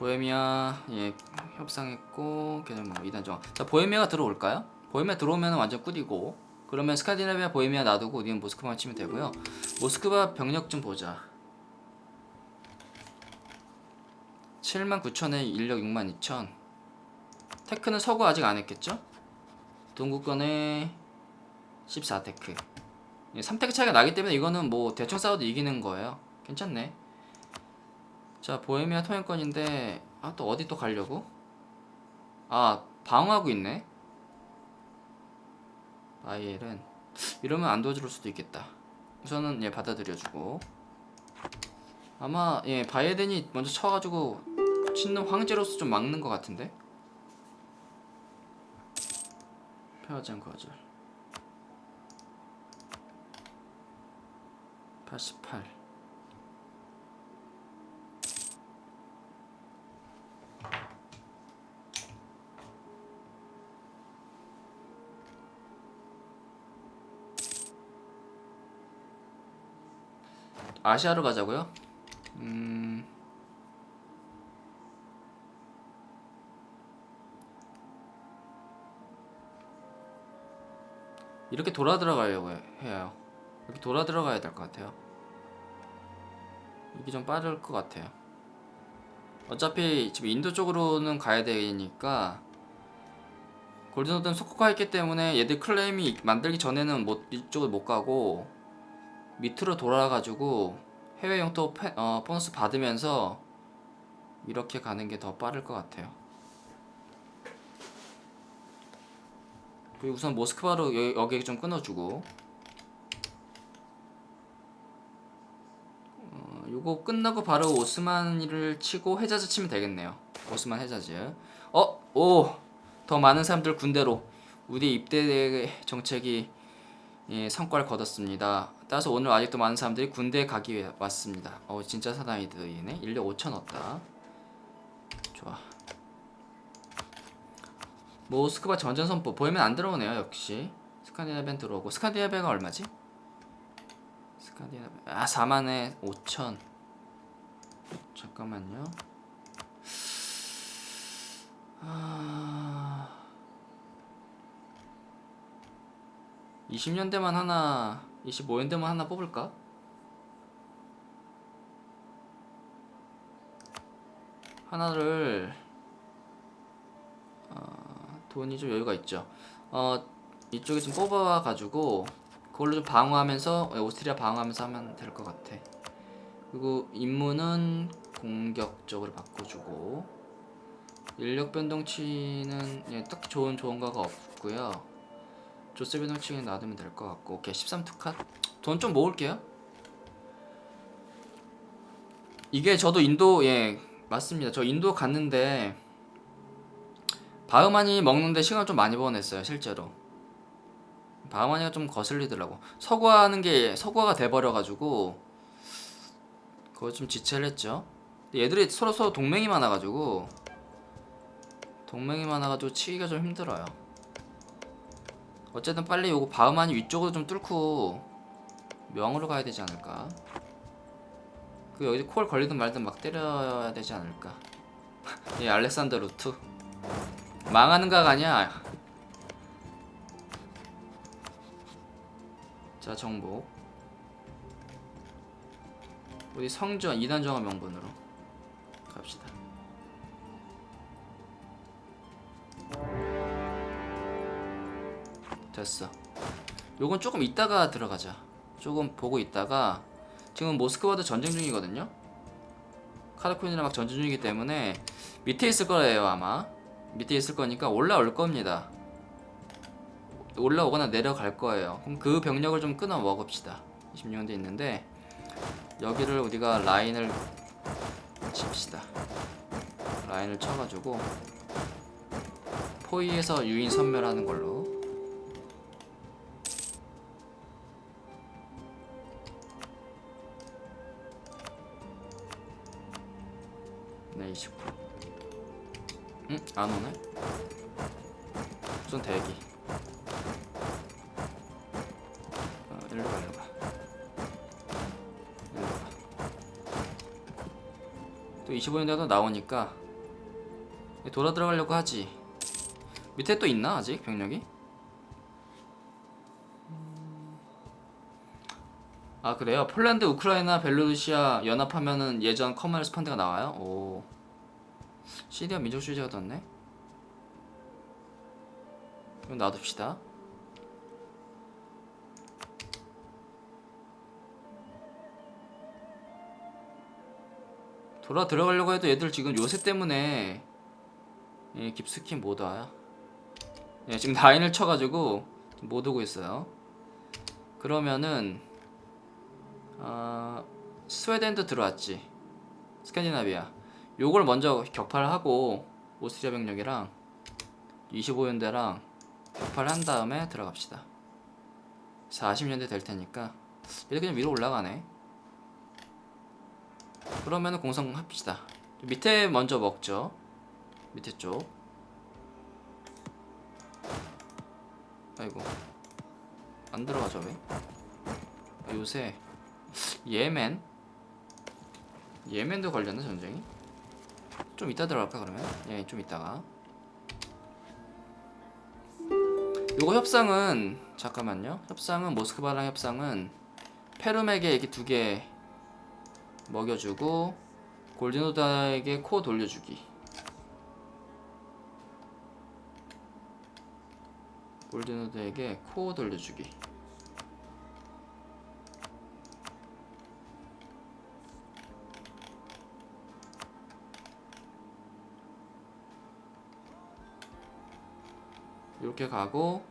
보헤미아 예 협상했고 걔는 뭐 이단 정자 보헤미아가 들어올까요? 보헤미아 들어오면 완전 꿀이고 그러면 스카디나비아 보헤미아 놔두고 우리는 모스크바만 치면 되고요. 모스크바 병력 좀 보자. 7만 9천에 인력 6만 2천. 테크는 서구 아직 안 했겠죠? 동구권에 14테크. 3테크 차이가 나기 때문에 이거는 뭐 대충 싸워도 이기는 거예요. 괜찮네 자 보헤미아 통행권인데 아 또 어디 또 가려고? 아 방어하고 있네? 바이엘은 이러면 안 도와줄 수도 있겠다. 우선은 예 받아들여주고. 아마 예 바이에덴이 먼저 쳐가지고 친놈 황제로서 좀 막는 것 같은데? 않고 하죠 88 아시아로 가자고요? 음... 이렇게 돌아 들어가려고 해- 해요. 이렇게 돌아 들어가야 될 것 같아요. 이게 좀 빠를 것 같아요. 어차피 지금 인도 쪽으로는 가야 되니까 골든호든 속고가 했기 때문에 얘들 클레임이 만들기 전에는 못 이쪽을 못 가고 밑으로 돌아가지고 해외 영토 페, 어, 보너스 받으면서 이렇게 가는 게 더 빠를 것 같아요. 그리고 우선 모스크바로 여, 여기 좀 끊어주고 어, 요거 끝나고 바로 오스만이를 치고 해자즈 치면 되겠네요. 오스만 해자즈. 어, 오, 더 많은 사람들 군대로 우리 입대 정책이 예, 성과를 거뒀습니다. 따라서 오늘 아직도 많은 사람들이 군대에 가기 위해 왔습니다. 어, 진짜 사나이들이네. 인력 5천 얻다. 좋아. 모스크바 전전 선포 보이면 안 들어오네요. 역시 스칸디나비안 들어오고 스칸디나비아가 얼마지? 스칸디나비아 아 4만에 5천. 잠깐만요. 아... 20년대만 하나, 25년대만 하나 뽑을까? 하나를 어, 돈이 좀 여유가 있죠. 어 이쪽에 좀 뽑아가지고 그걸로 좀 방어하면서 어, 오스트리아 방어하면서 하면 될 것 같아. 그리고 임무는 공격적으로 바꿔주고 인력 변동치는 예, 딱히 좋은 좋은 거가 없고요. 조세 변동치는 놔두면 될 것 같고 오케이 13 투 컷 돈 좀 모을게요. 이게 저도 인도 예 맞습니다. 저 인도 갔는데 바흐만이 먹는데 시간 좀 많이 보냈어요 실제로. 바흐만이가 좀 거슬리더라고. 서구화하는 게 서구화가 돼버려가지고 그거 좀 지체를 했죠. 얘들이 서로 서로 동맹이 많아가지고 동맹이 많아가지고 치기가 좀 힘들어요. 어쨌든 빨리 요거 바흐만이 위쪽으로 좀 뚫고 명으로 가야 되지 않을까. 그 여기 콜 걸리든 말든 막 때려야 되지 않을까. 이 알렉산더 루트 망하는 가가 아니야. 자 정복. 우리 성전 2단 정화 명분으로 갑시다. 됐어. 요건 조금 이따가 들어가자. 조금 보고 있다가 지금 모스크바도 전쟁 중이거든요. 카르콘이랑 막 전쟁 중이기 때문에 밑에 있을 거예요 아마. 밑에 있을 거니까 올라올 겁니다. 올라오거나 내려갈 거예요. 그럼 그 병력을 좀 끊어 먹읍시다. 26년대 있는데 여기를 우리가 라인을 칩시다. 라인을 쳐가지고 포위에서 유인 선멸하는 걸로. 안 오네? 우선 대기. 어, 일로 가, 일로 가. 일로 가. 또 25년대도 나오니까 돌아 들어가려고 하지. 밑에 또 있나 아직 병력이? 음. 아 그래요? 폴란드, 우크라이나, 벨로루시아 연합하면은 예전 커머스 펀드가 나와요? 오. 시리아 민족주의자가 떴네. 이건 놔둡시다. 돌아 들어가려고 해도 얘들 지금 요새 때문에 예, 깊숙이 못 와요. 예, 지금 라인을 쳐가지고 못 오고 있어요. 그러면은 어, 스웨덴도 들어왔지. 스칸디나비아. 요걸 먼저 격파를 하고 오스트리아 병력이랑 25연대랑 격파를 한 다음에 들어갑시다. 40년대 될 테니까 얘들 그냥 위로 올라가네. 그러면은 공성 합시다. 밑에 먼저 먹죠. 밑에 쪽. 아이고 안 들어가죠 왜? 아, 요새 예멘 예멘도 걸렸나 전쟁이? 좀 이따 들어갈까 그러면? 예, 좀 이따가. 요거 협상은 잠깐만요. 협상은 모스크바랑 협상은 페룸에게 이렇게 두 개 먹여주고 골든오다에게 코 돌려주기. 골든오다에게 코 돌려주기. 이렇게 가고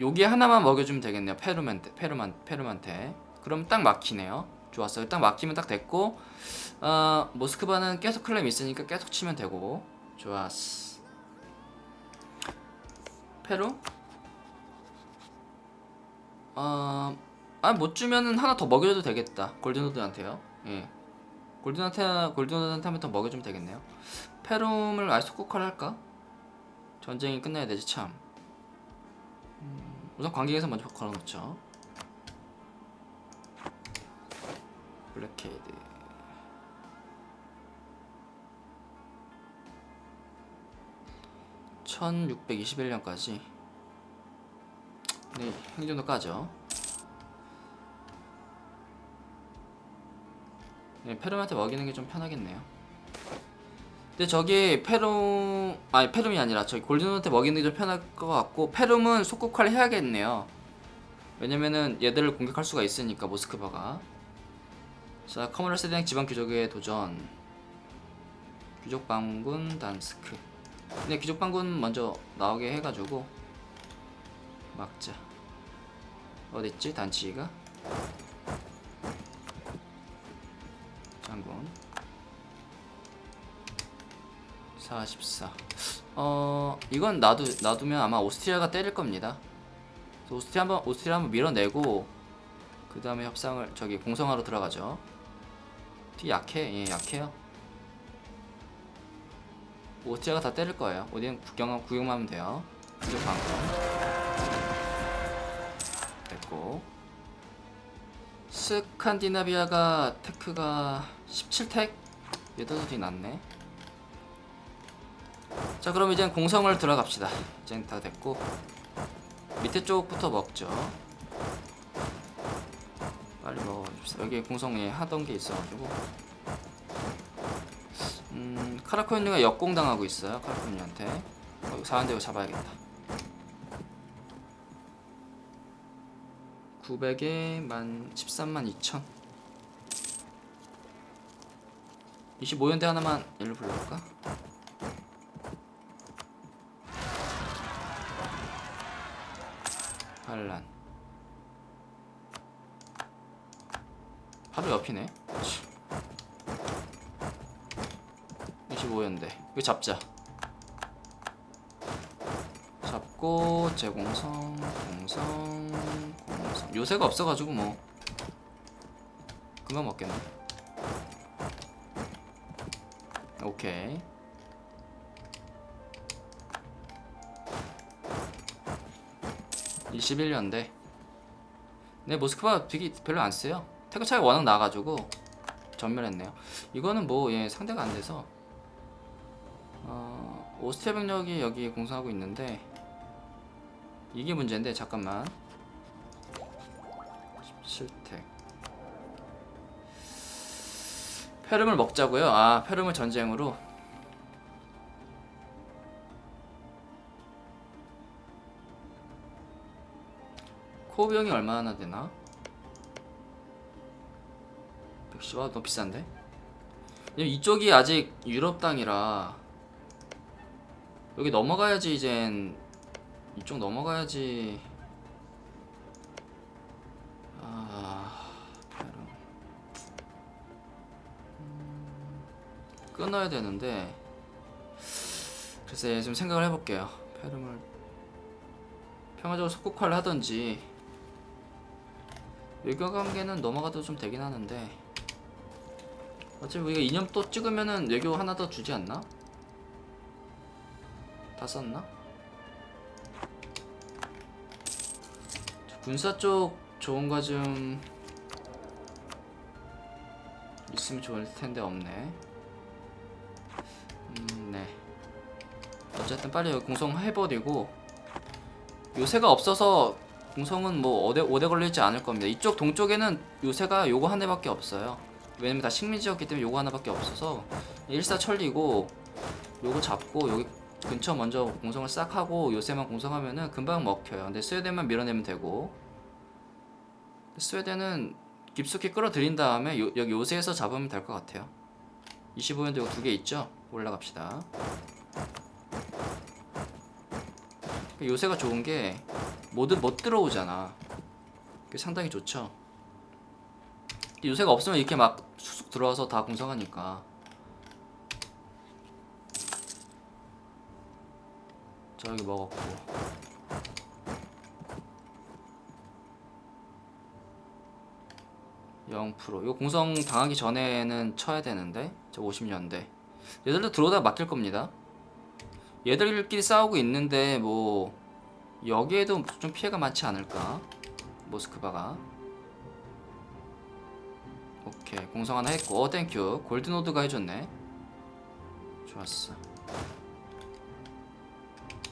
여기 하나만 먹여주면 되겠네요. 페루한테 페루만 페루한테. 그럼 딱 막히네요. 좋았어요. 딱 막히면 딱 됐고 어, 모스크바는 계속 클램 있으니까 계속 치면 되고 좋았어. 페루? 어, 아 못 주면은 하나 더 먹여줘도 되겠다. 골든우드한테요. 예. 골든한테 골든우드한테 한번더 먹여주면 되겠네요. 페룸을 아이소코카를 할까? 전쟁이 끝나야 되지 참. 음, 우선 관객에서 먼저 걸어놓죠. 블랙헤이드. (1621년까지) 네 행정도 까죠 네 페룸한테 먹이는 게 좀 편하겠네요 근데 저기 페룸 아니 페룸이 아니라 저기 골든한테 먹이는 게 좀 편할 것 같고 페룸은 속국화를 해야겠네요. 왜냐면은 얘들을 공격할 수가 있으니까 모스크바가. 자 커머널스 대행 지방 귀족의 도전. 귀족 반군 단스크. 근데 귀족 반군 먼저 나오게 해가지고 막자. 어딨지 단치가? 장군. 44. 어 이건 놔두 놔두면 아마 오스트리아가 때릴 겁니다. 오스트리아 한번 오스트리아 한번 밀어내고 그 다음에 협상을 저기 공성화로 들어가죠. 되게 약해, 예 약해요. 오스트리아가 다 때릴 거예요. 어디는 구경 구경만 하면 돼요. 이쪽 방금 됐고 스칸디나비아가 테크가 17택 얘도 되게 낮네. 자 그럼 이제 공성을 들어갑시다. 이젠 다 됐고 밑에 쪽부터 먹죠. 빨리 먹어줍시다. 여기 공성에 하던 게 있어가지고. 음 카라코니가 역공당하고 있어요 카라코니한테. 어, 이거 사한대 잡아야겠다. 900에 만 13만 2천. 25연대 하나만 일로 불러볼까? 반란. 바로 옆이네. 25연대 이거 잡자. 잡고 재공성 공성 공성. 요새가 없어가지고 뭐. 금방 먹겠네. 오케이 21년대. 네, 모스크바 되게 별로 안 세요. 태그 차이가 워낙 나가지고 전멸했네요. 이거는 뭐 예, 상대가 안 돼서 어, 오스트리아 병력이 여기 공성하고 있는데 이게 문제인데 잠깐만 17택 페름을 먹자고요? 아 페름을 전쟁으로 비용이 얼마나 되나? 110와 너무 비싼데? 왜냐면 이쪽이 아직 유럽 땅이라 여기 넘어가야지 이젠 이쪽 넘어가야지. 아 음, 끊어야 되는데 글쎄 좀 생각을 해볼게요. 페름을 평화적으로 속국화를 하던지 외교 관계는 넘어가도 좀 되긴 하는데 어차피 우리가 이념 또 찍으면은 외교 하나 더 주지 않나? 다 썼나? 저 군사 쪽 좋은 거 좀 있으면 좋을 텐데 없네. 음, 네. 어쨌든 빨리 공성해버리고 요새가 없어서 공성은 뭐 오대, 오대 걸리지 않을 겁니다. 이쪽 동쪽에는 요새가 요거 한 대밖에 없어요. 왜냐면 다 식민지였기 때문에 요거 하나밖에 없어서 일사천리고 요거 잡고 여기 근처 먼저 공성을 싹 하고 요새만 공성하면은 금방 먹혀요. 근데 스웨덴만 밀어내면 되고 스웨덴은 깊숙이 끌어들인 다음에 요, 여기 요새에서 잡으면 될 것 같아요. 25년도 이거 두 개 있죠? 올라갑시다. 요새가 좋은 게 못, 못 들어오잖아. 그게 상당히 좋죠. 요새가 없으면 이렇게 막쑥 들어와서 다 공성하니까. 저기 먹었고. 영 프로. 이거 공성 당하기 전에는 쳐야 되는데 저 50년대. 얘들도 들어오다 맡길 겁니다. 얘들끼리 싸우고 있는데 뭐 여기에도 좀 피해가 많지 않을까? 모스크바가. 오케이 공성 하나 했고. 어 땡큐 골드노드가 해줬네. 좋았어.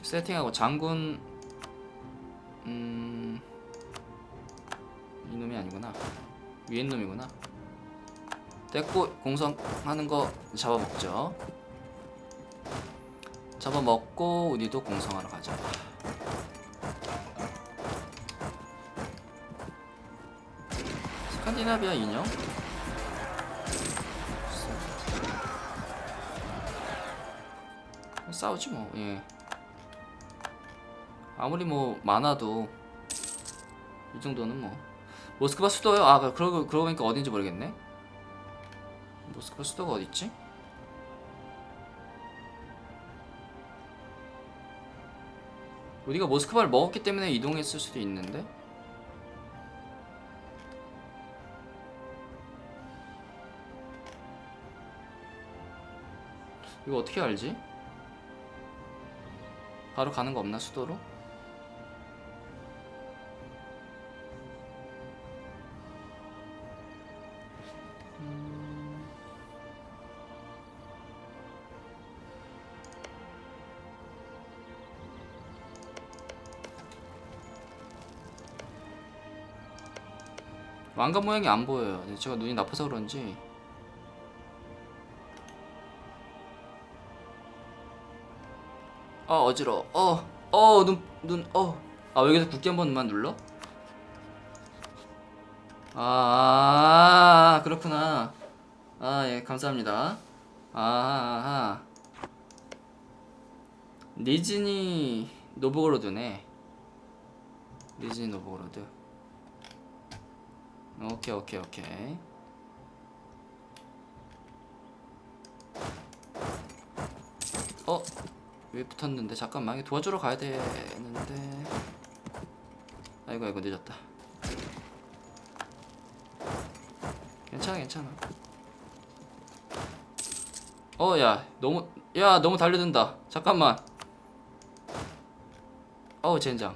세팅하고 장군 음 이놈이 아니구나. 위에 놈이구나. 됐고 공성하는 거 잡아먹죠 잡아먹고 우리도 공성하러 가자 스칸디나비아 인형? 싸우지 뭐, 예. 아무리 뭐 많아도 이 정도는 뭐 모스크바 수도요? 아 그러고 그러고 보니까 어딘지 모르겠네. 모스크바 수도가 어디 있지? 우리가 모스크바를 먹었기 때문에 이동했을 수도 있는데. 이거 어떻게 알지? 바로 가는 거 없나 수도로? 왕관 모양이 안 보여요. 제가 눈이 나빠서 그런지. 아 어지러워. 어어 눈 눈 어 아 여기서 국기 한 번만 눌러? 아, 아 그렇구나. 아 예 감사합니다. 아하 니즈니 노브고로드네. 니즈니 노브고로드 오케이 오케이 오케이. 어? 왜 붙었는데 잠깐만 이거 도와주러 가야 되는데. 아이고 아이고 늦었다. 괜찮아 괜찮아. 어 야 너무 야 너무 달려든다. 잠깐만. 어우 젠장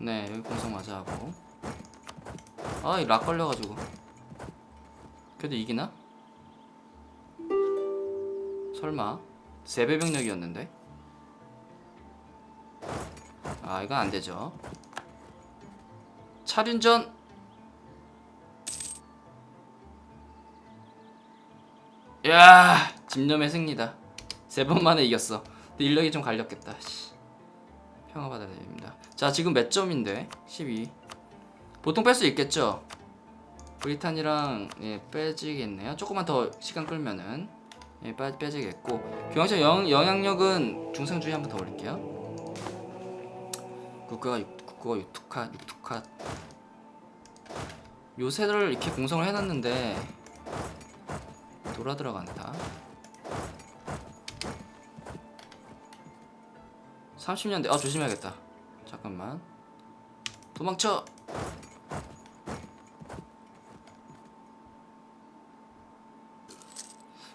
네 여기 공성 맞아 하고 아이 락 걸려가지고 그래도 이기나? 설마 세배 병력이었는데? 아 이건 안 되죠. 차륜전 야 집념의 승리다. 세 번 만에 이겼어. 근데 인력이 좀 갈렸겠다. 씨. 평화 받아야 됩니다. 자 지금 몇 점인데? 12. 보통 뺄 수 있겠죠? 브리탄이랑 예, 빼지겠네요. 조금만 더 시간 끌면은 예, 빼, 빼지겠고 경영자 영, 영향력은 중상주의 한번 더 올릴게요. 국가가 육, 국가가 육투카 육투카 요새를 이렇게 공성을 해놨는데 돌아 들어간다. 30년대 아 조심해야겠다. 잠깐만 도망쳐.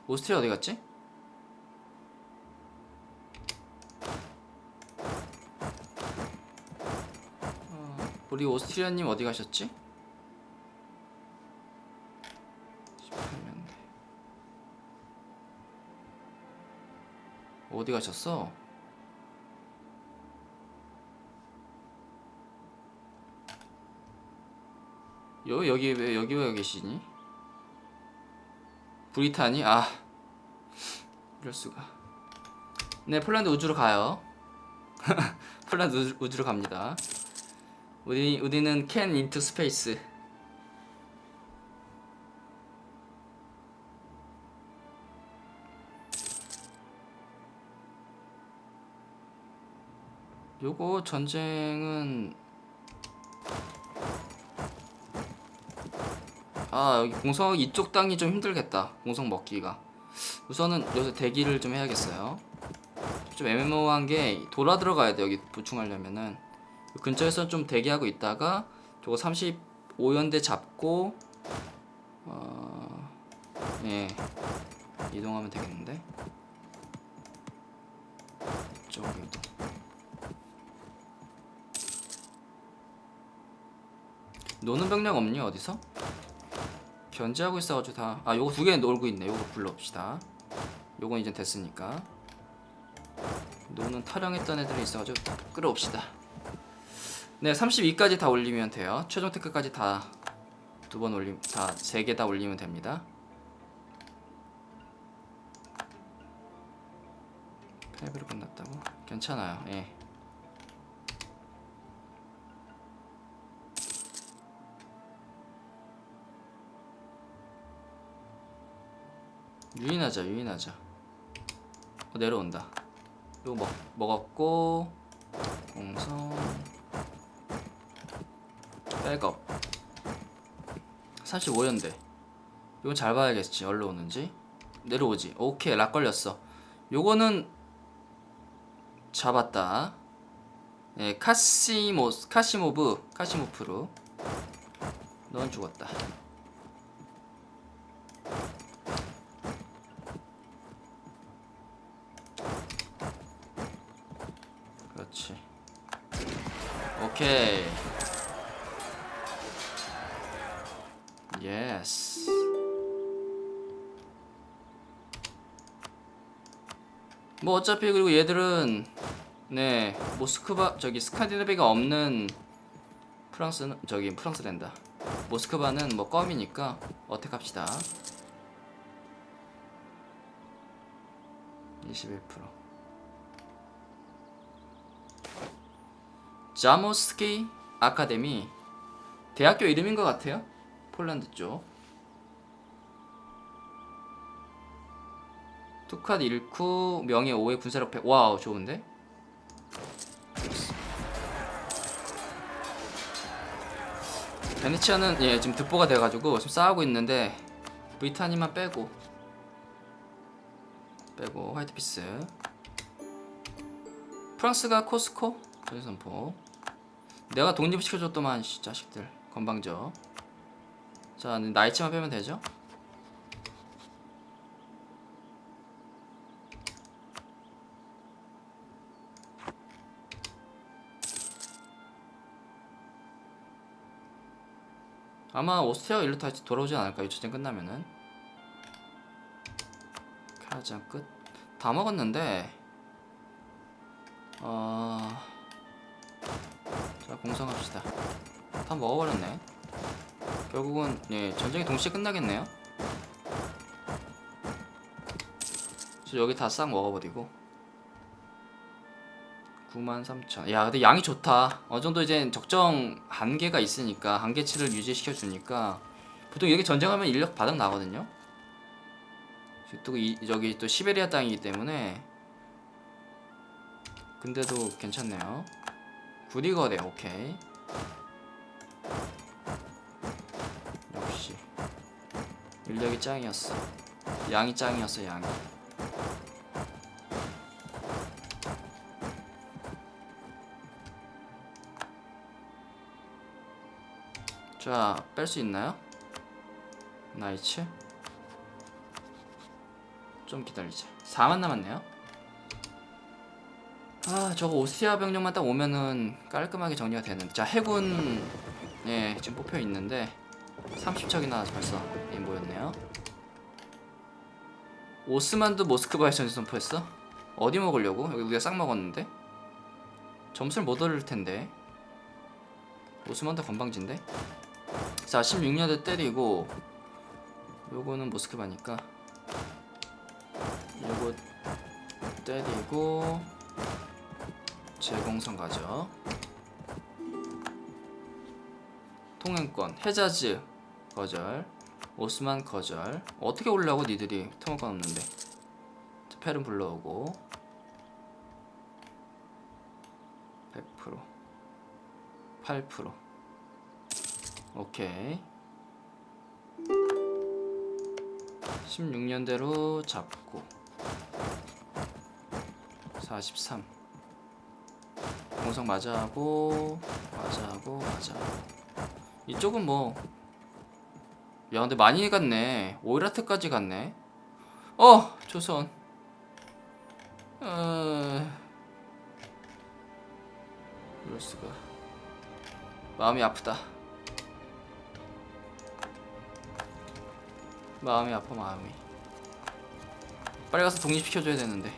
오스트리아 어디 갔지? 어, 우리 오스트리아님 어디 가셨지? 18년대 어디 가셨어? 여 여기 왜 여기 왜 계시니? 브리타니 아 이럴 수가. 네 폴란드 우주로 가요. 폴란드 우주, 우주로 갑니다. 우리 우리는 캔 인투 스페이스. 요거 전쟁은 아 여기 공성 이쪽 땅이 좀 힘들겠다. 공성 먹기가. 우선은 여기서 대기를 좀 해야겠어요. 좀 애매모호한 게 돌아 들어가야 돼 여기 보충하려면은. 근처에서 좀 대기하고 있다가 저거 35연대 잡고 어... 예. 이동하면 되겠는데? 이쪽으로 이동 노는 병력 없니 어디서? 견제하고 있어가지고 다. 아 요거 두 개 놀고 있네. 요거 불러봅시다. 요건 이제 됐으니까. 노는 타령했던 애들이 있어가지고 끌어옵시다. 네, 32까지 다 올리면 돼요. 최종 테크까지 다 두 번 올림, 다 세 개 다 올리면 됩니다. 패배로 끝났다고? 괜찮아요. 예. 유인하자 유인하자. 어, 내려온다. 이거 먹, 먹었고 공성. 백업. 35연대 이건 잘 봐야겠지 얼로 오는지. 내려오지. 오케이 락 걸렸어. 요거는 잡았다. 네 카시모 카시모브 카시모프루 넌 죽었다 어차피 그리고 얘들은 네 모스크바 저기 스칸디나비가 없는 프랑스는 저기 프랑스 된다. 모스크바는 뭐 껌이니까 어택합시다. 21%. 자모스키 아카데미 대학교 이름인 것 같아요. 폴란드 쪽. 투캇 1쿠 명예 5의 군사력 100 와우 좋은데? 베네치아는 예 지금 득보가 돼가지고 지금 싸우고 있는데 브리타니만 빼고 빼고 화이트피스. 프랑스가 코스코 전선포. 내가 독립시켜줬더만 씨 자식들. 건방져. 자 나이치만 빼면 되죠 아마 오스트리아가 일로 다시 돌아오지 않을까요? 전쟁 끝나면은 가장 끝. 다 먹었는데 어... 자 공성합시다. 다 먹어버렸네. 결국은 예 전쟁이 동시에 끝나겠네요. 저 여기 다 싹 먹어버리고 93,000. 야, 근데 양이 좋다. 어느 정도 이제 적정 한계가 있으니까 한계치를 유지시켜 주니까 보통 이렇게 전쟁하면 인력 바닥 나거든요. 또 이, 저기 또 시베리아 땅이기 때문에 근데도 괜찮네요. 구리 거래 오케이. 역시 인력이 짱이었어. 양이 짱이었어 양이. 자, 뺄 수 있나요? 나이츠. 좀 기다리자. 4만 남았네요. 아, 저거 오스트리아 병력만 딱 오면은 깔끔하게 정리가 되는. 자, 해군 예, 지금 뽑혀 있는데 30척이나 벌써 예, 모였네요. 오스만도 모스크바에 전지 선포했어? 어디 먹으려고? 여기 우리가 싹 먹었는데. 점수를 못 얻을 텐데. 오스만도 건방진데. 자 16년대 때리고 요거는 모스크바니까 요거 때리고 제공선 가죠. 통행권 해자즈 거절 오스만 거절. 어떻게 올라고 니들이 통행권 없는데? 자, 페른 불러오고 100% 8% 오케이. 16년대로 잡고 43 공성 맞아하고 맞아하고 맞아하고. 이쪽은 뭐 야 근데 많이 갔네. 오이라트까지 갔네. 어 조선. 어... 이럴 수가. 마음이 아프다 마음이 아파 마음이 빨리 가서 독립시켜줘야 되는데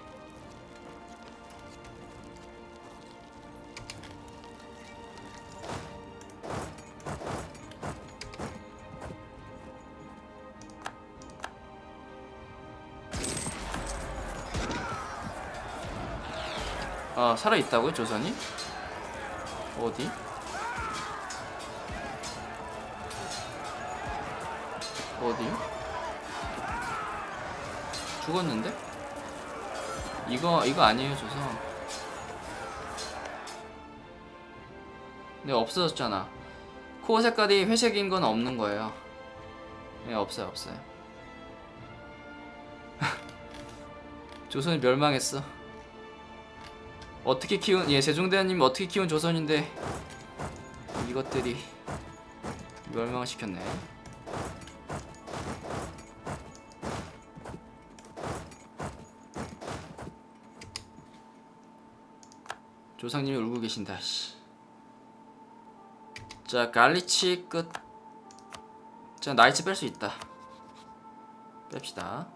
아 살아있다고요 조선이? 어디? 어디? 죽었는데? 이거 이거 아니에요 조선 네 없어졌잖아. 코어 색깔이 회색인 건 없는 거예요. 네 없어요 없어요. 조선이 멸망했어. 어떻게 키운 예 세종대왕님이 어떻게 키운 조선인데 이것들이 멸망을 시켰네 조상님이 울고 계신다. 씨. 자 갈리치 끝. 자 나이츠 뺄 수 있다. 뺍시다.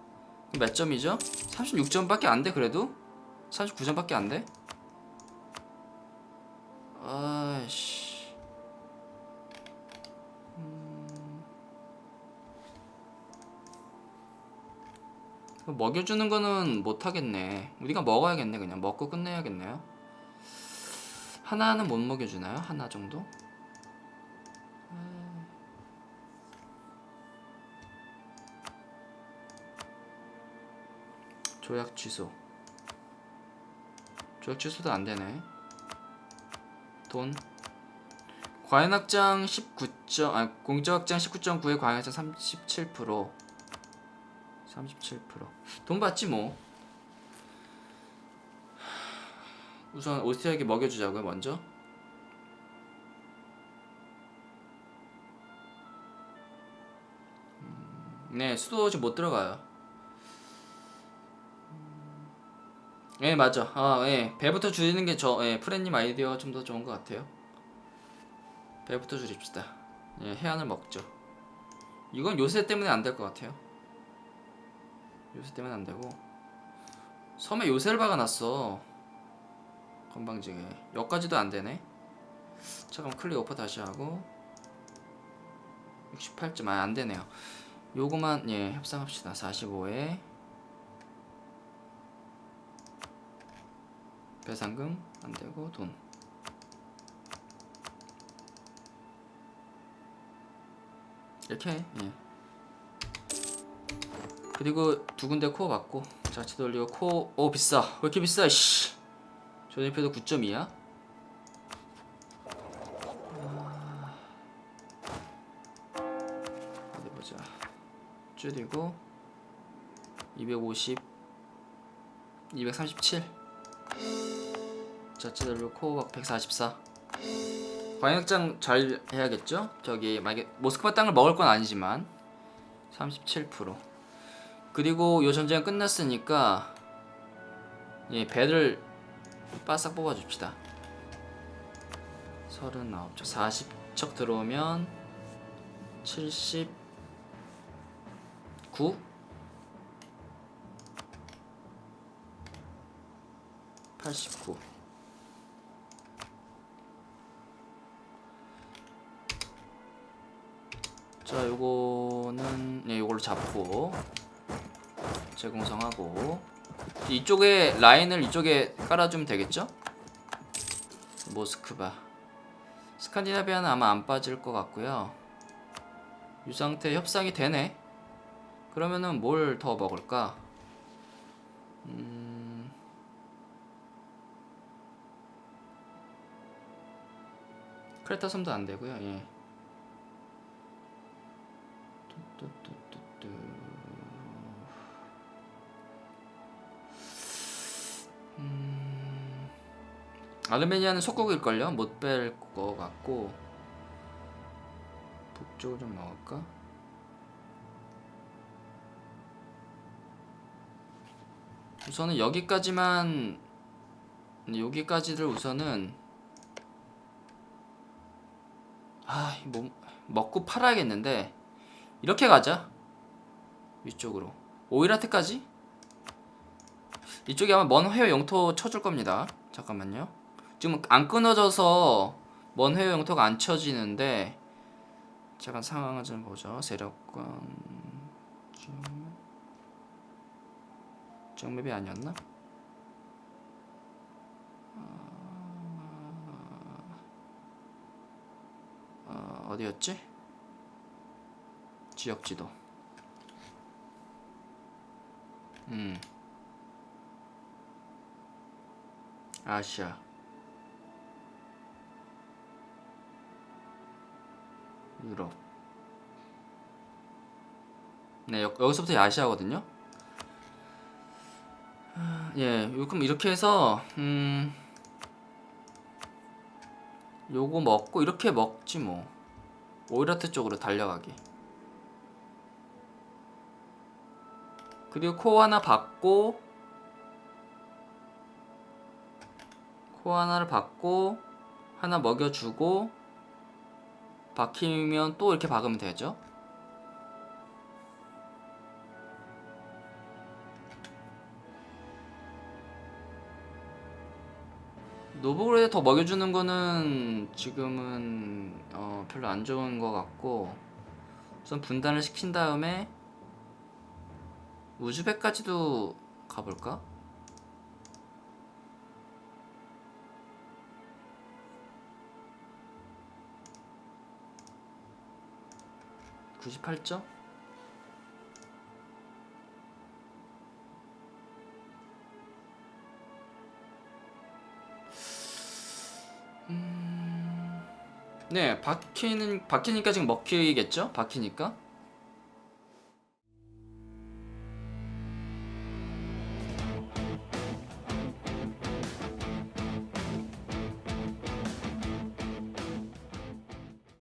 몇 점이죠? 36점밖에 안 돼 그래도? 39점밖에 안 돼? 아이씨. 음. 먹여주는 거는 못 하겠네. 우리가 먹어야겠네 그냥 먹고 끝내야겠네요. 하나는 못 먹여주나요? 하나 정도? 음. 조약 취소. 조약 취소도 안 되네. 돈. 과연 확장 19점, 아 공적 확장 19.9에 과연 확장 37%. 37%. 돈 받지 뭐. 우선 오스트리아에게 먹여주자고요 먼저 음, 네 수도 지금 못 들어가요 음, 예 맞아 아예 배부터 줄이는 게저 예, 프렌님 아이디어가 좀 더 좋은 것 같아요 배부터 줄입시다 예, 해안을 먹죠. 이건 요새 때문에 안 될 것 같아요. 요새 때문에 안 되고 섬에 요새를 박아놨어. 건방지게 여기까지도 안 되네. 잠깐 클릭 오퍼 다시 하고 68점 아, 안 되네요. 요거만 예 협상합시다. 45에 배상금 안 되고 돈. 이렇게 해. 예. 그리고 두 군데 코어 받고 자치 돌리고 코어 오 비싸 왜 이렇게 비싸 씨 조립해도 9.2야? 어디 보자. 줄이고 250 237 자치 돌리고 코어 144 광역장 잘 해야겠죠? 저기 만약에 모스크바 땅을 먹을 건 아니지만 37% 그리고 요 전쟁 끝났으니까 예 배를 바싹 뽑아줍시다. 39척 40척 들어오면 79 89 자 요거는 네 요걸로 잡고 재공성하고 이쪽에 라인을 이쪽에 깔아주면 되겠죠? 모스크바. 스칸디나비아는 아마 안 빠질 것 같고요. 이 상태 협상이 되네. 그러면은 뭘 더 먹을까? 음... 크레타 섬도 안 되고요. 예. 뚜뚜뚜 아르메니아는 속국일걸요? 못 뺄 것 같고. 북쪽을 좀 먹을까? 우선은 여기까지만 여기까지를 우선은 아, 뭐 먹고 팔아야겠는데. 이렇게 가자. 위쪽으로. 오이라트까지? 이쪽에 아마 먼 회화 영토 쳐줄 겁니다. 잠깐만요 지금 안 끊어져서 먼 회화 영토가 안 쳐지는데 잠깐 상황을 좀 보죠 세력권 정맵이 아니었나? 어, 어디였지? 지역 지도. 음. 아시아. 유럽. 네, 여, 여기서부터 아시아거든요. 아, 예, 요- 그럼 이렇게 해서 음. 요거 먹고 이렇게 먹지 뭐. 오이라트 쪽으로 달려가기. 그리고 코 하나 받고 코 하나를 받고 하나 먹여주고 박히면 또 이렇게 박으면 되죠. 노브그레에 더 먹여주는 거는 지금은 어, 별로 안 좋은 것 같고 우선 분단을 시킨 다음에 우즈벡까지도 가볼까? (98점) 네, 박히는 박히니까 지금 먹히겠죠? 박히니까.